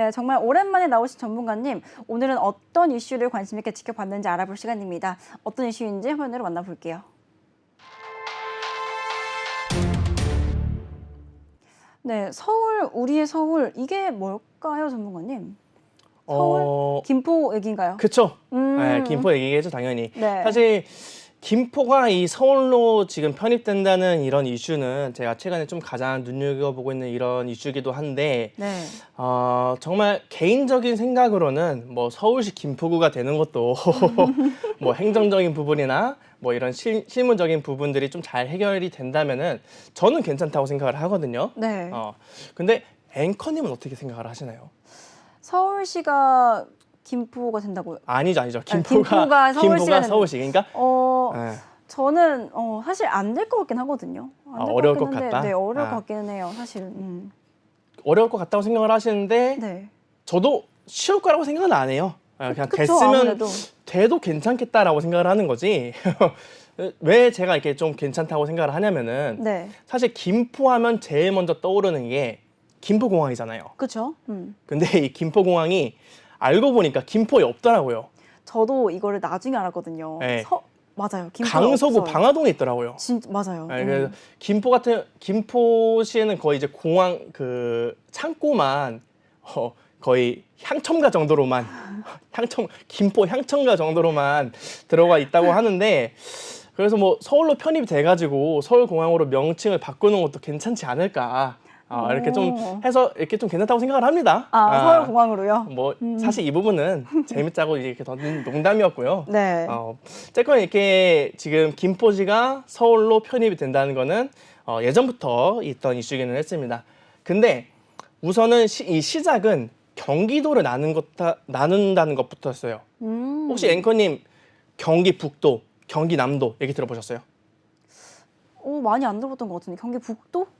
네, 정말 오랜만에 나오신 전문가님, 오늘은 어떤 이슈를 관심 있게 지켜봤는지 알아볼 시간입니다. 어떤 이슈인지 화면으로 만나볼게요. 네, 서울, 우리의 서울, 이게 뭘까요, 전문가님? 서울? 어, 김포 얘기인가요? 그쵸. 음. 네, 김포 얘기겠죠, 당연히. 네. 사실 김포가 이 서울로 지금 편입된다는 이런 이슈는 제가 최근에 좀 가장 눈여겨보고 있는 이런 이슈기도 한데 네. 어, 정말 개인적인 생각으로는 뭐 서울시 김포구가 되는 것도 뭐 행정적인 부분이나 뭐 이런 실, 실무적인 부분들이 좀 잘 해결이 된다면은 저는 괜찮다고 생각을 하거든요. 네. 어, 근데 앵커님은 어떻게 생각을 하시나요? 서울시가 김포가 된다고요? 아니죠, 아니죠. 아니, 김포가 김포가 서울시가 김포가 서울시. 그러니까 어, 예. 저는 어, 사실 안 될 것 같긴 하거든요. 안 아, 될 어려울 것 한데, 같다? 네, 어려울 아. 것 같기는 해요, 사실. 음. 어려울 것 같다고 생각을 하시는데 네. 저도 쉬울 거라고 생각은 안 해요. 아, 그냥 그쵸, 됐으면 아무래도. 돼도 괜찮겠다라고 생각을 하는 거지. 왜 제가 이렇게 좀 괜찮다고 생각을 하냐면은 네. 사실 김포하면 제일 먼저 떠오르는 게 김포공항이잖아요. 그렇죠. 음. 근데 이 김포공항이 알고 보니까 김포에 없더라고요. 저도 이거를 나중에 알았거든요. 네. 서, 맞아요. 김포에 강서구 없어요. 방화동에 있더라고요. 진 맞아요. 네, 음. 그래서 김포 같은 김포시에는 거의 이제 공항 그 창고만 어, 거의 향첨가 정도로만 향첨 김포 향첨가 정도로만 들어가 있다고 하는데 그래서 뭐 서울로 편입이 돼가지고 서울 공항으로 명칭을 바꾸는 것도 괜찮지 않을까 아, 이렇게 좀 오. 해서 이렇게 좀 괜찮다고 생각을 합니다. 아, 서울 공항으로요? 뭐 사실 이 부분은 재밌자고 이렇게 던 농담이었고요. 네. 어, 어쨌건 이렇게 지금 김포시가 서울로 편입이 된다는 거는 어, 예전부터 있던 이슈기는 했습니다. 근데 우선은 시, 이 시작은 경기도를 나눈 것, 나눈다는 것부터였어요. 음. 혹시 앵커님 경기 북도, 경기 남도 얘기 들어보셨어요? 오, 많이 안 들어봤던 것 같은데. 경기 북도는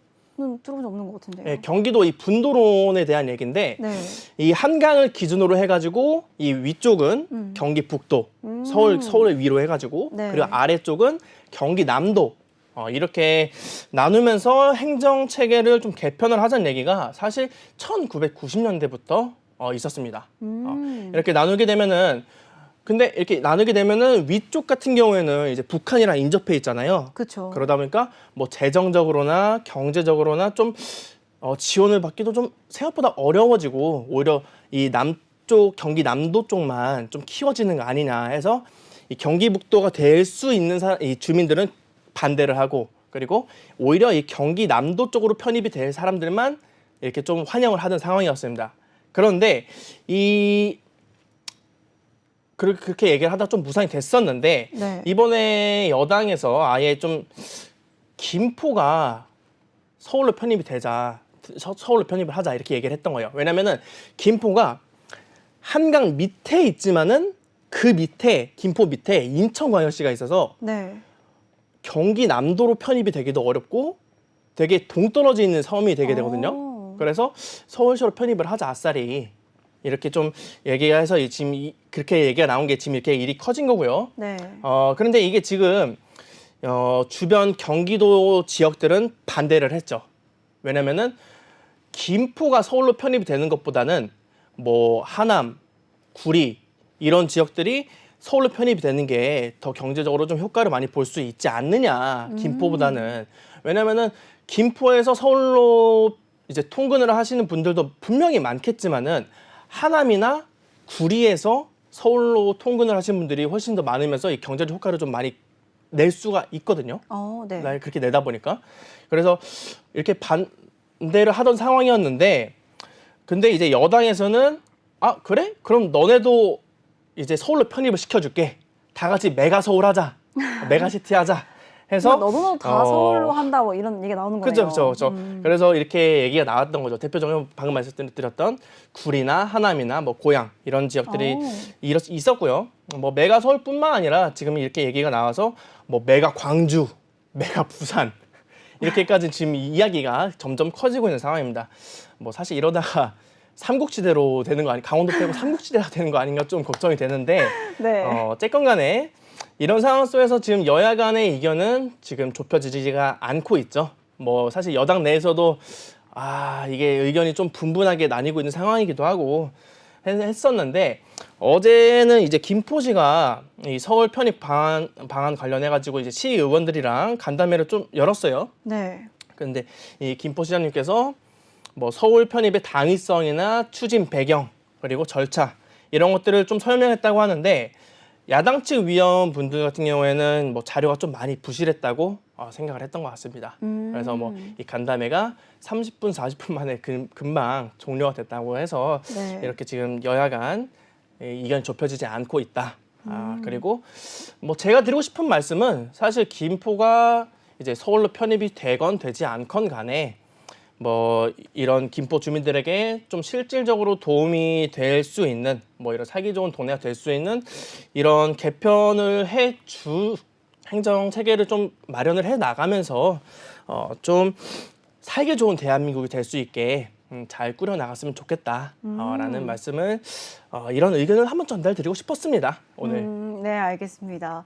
들어본 적 없는 것 같은데요. 예, 경기도 이 분도론에 대한 얘기인데 네. 이 한강을 기준으로 해가지고 이 위쪽은 음. 경기 북도, 음. 서울 서울을 위로 해가지고 네. 그리고 아래쪽은 경기 남도 어, 이렇게 나누면서 행정 체계를 좀 개편을 하자는 얘기가 사실 1990년대부터 어, 있었습니다. 음. 이렇게 나누게 되면은 근데 이렇게 나누게 되면은 위쪽 같은 경우에는 이제 북한이랑 인접해 있잖아요. 그렇죠. 그러다 보니까 뭐 재정적으로나 경제적으로나 좀 어, 지원을 받기도 좀 생각보다 어려워지고 오히려 이 남쪽 경기 남도 쪽만 좀 키워지는 거 아니냐 해서 이 경기 북도가 될 수 있는 사, 이 주민들은 반대를 하고 그리고 오히려 이 경기 남도 쪽으로 편입이 될 사람들만 이렇게 좀 환영을 하던 상황이었습니다. 그런데 이 그렇게 그렇게 얘기를 하다 좀 무산이 됐었는데 네. 이번에 여당에서 아예 좀 김포가 서울로 편입이 되자 서- 서울로 편입을 하자 이렇게 얘기를 했던 거예요. 왜냐면은 김포가 한강 밑에 있지만은 그 밑에 김포 밑에 인천광역시가 있어서 네. 경기 남도로 편입이 되기도 어렵고 되게 동떨어져 있는 섬이 되게 되거든요. 오. 그래서 서울시로 편입을 하자 아싸리 이렇게 좀 얘기해서 이- 지금 이- 그렇게 얘기가 나온 게 지금 이렇게 일이 커진 거고요. 네. 어 그런데 이게 지금 어, 주변 경기도 지역들은 반대를 했죠. 왜냐면은 김포가 서울로 편입이 되는 것보다는 뭐 하남, 구리 이런 지역들이 서울로 편입이 되는 게 더 경제적으로 좀 효과를 많이 볼 수 있지 않느냐 김포보다는 왜냐면은 김포에서 서울로 이제 통근을 하시는 분들도 분명히 많겠지만은 하남이나 구리에서 서울로 통근을 하시는 분들이 훨씬 더 많으면서 이 경제적 효과를 좀 많이 낼 수가 있거든요. 어, 네. 날 그렇게 내다 보니까. 그래서 이렇게 반대를 하던 상황이었는데 근데 이제 여당에서는 아 그래? 그럼 너네도 이제 서울로 편입을 시켜줄게. 다 같이 메가 서울 하자. 메가시티 하자 해서 너도 너도 다 어, 서울로 한다 뭐 이런 얘기 나오는 거예요. 그죠, 그죠, 그죠. 음. 그래서 이렇게 얘기가 나왔던 거죠. 대표적으로 방금 말씀드렸던 구리나 하남이나 뭐 고양 이런 지역들이 오. 이렇, 있었고요. 뭐 메가 서울뿐만 아니라 지금 이렇게 얘기가 나와서 뭐 메가 광주, 메가 부산 이렇게까지 지금 이야기가 점점 커지고 있는 상황입니다. 뭐 사실 이러다가 삼국지대로 되는 거 아니 강원도 빼고 삼국지대가 되는 거 아닌가 좀 걱정이 되는데 네. 어, 어쨌건 간에 이런 상황 속에서 지금 여야 간의 이견은 지금 좁혀지지가 않고 있죠. 뭐 사실 여당 내에서도 아 이게 의견이 좀 분분하게 나뉘고 있는 상황이기도 하고 했- 했었는데 어제는 이제 김포시가 이 서울 편입 방안 방안 관련해 가지고 이제 시의 원들이랑 간담회를 좀 열었어요. 네. 근데 이 김포시장님께서 뭐 서울 편입의 당위성이나 추진 배경 그리고 절차 이런 것들을 좀 설명했다고 하는데 야당 측 위원분들 같은 경우에는 뭐 자료가 좀 많이 부실했다고 어, 생각을 했던 것 같습니다. 음. 그래서 뭐 이 간담회가 30분 40분 만에 금, 금방 종료가 됐다고 해서 네. 이렇게 지금 여야 간 이- 의견이 좁혀지지 않고 있다. 아, 음. 그리고 뭐 제가 드리고 싶은 말씀은 사실 김포가 이제 서울로 편입이 되건 되지 않건 간에 뭐 이런 김포 주민들에게 좀 실질적으로 도움이 될 수 있는 뭐 이런 살기 좋은 동네가 될 수 있는 이런 개편을 해 주 행정 체계를 좀 마련을 해 나가면서 어 좀 살기 좋은 대한민국이 될 수 있게 음, 잘 꾸려 나갔으면 좋겠다라는 말씀을 어, 이런 의견을 한번 전달드리고 싶었습니다 오늘. 음, 네, 알겠습니다.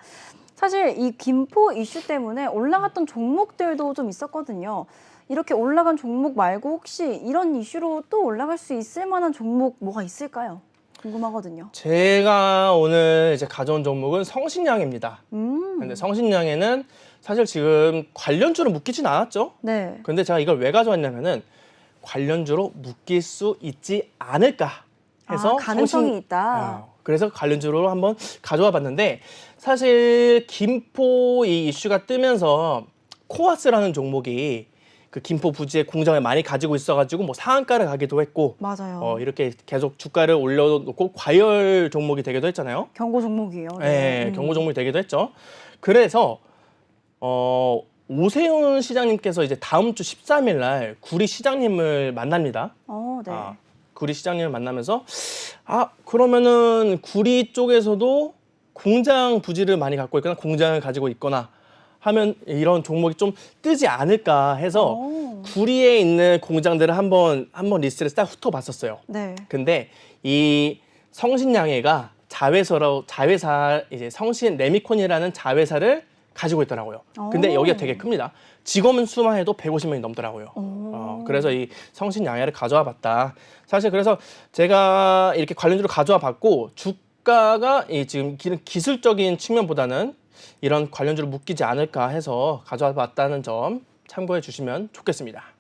사실 이 김포 이슈 때문에 올라갔던 종목들도 좀 있었거든요. 이렇게 올라간 종목 말고 혹시 이런 이슈로 또 올라갈 수 있을 만한 종목 뭐가 있을까요? 궁금하거든요. 제가 오늘 이제 가져온 종목은 성신양입니다. 음, 근데 성신양에는 사실 지금 관련주로 묶이진 않았죠. 네. 근데 제가 이걸 왜 가져왔냐면은 관련주로 묶일 수 있지 않을까 해서 아, 가능성이 성신- 있다. 어, 그래서 관련주로 한번 가져와 봤는데 사실 김포 이 이슈가 뜨면서 코아스라는 종목이 그 김포 부지에 공장을 많이 가지고 있어가지고 뭐 상한가를 가기도 했고 맞아요. 어, 이렇게 계속 주가를 올려놓고 과열 종목이 되기도 했잖아요. 경고 종목이에요. 네, 음. 경고 종목이 되기도 했죠. 그래서 어, 오세훈 시장님께서 이제 다음 주 13일 날 구리 시장님을 만납니다. 어, 네. 아, 구리 시장님을 만나면서 아 그러면은 구리 쪽에서도 공장 부지를 많이 갖고 있거나 공장을 가지고 있거나 하면 이런 종목이 좀 뜨지 않을까 해서 오. 구리에 있는 공장들을 한번 한번 리스트를 딱 훑어봤었어요. 네. 근데 이 성신양해가 자회사로 자회사 이제 성신 레미콘이라는 자회사를 가지고 있더라고요. 근데 오. 여기가 되게 큽니다. 직원 수만 해도 150명이 넘더라고요. 오. 어, 그래서 이 성신 양해를 가져와 봤다. 사실 그래서 제가 이렇게 관련주로 가져와 봤고 주가가 이 지금 기- 기술적인 측면보다는 이런 관련주로 묶이지 않을까 해서 가져와 봤다는 점 참고해 주시면 좋겠습니다.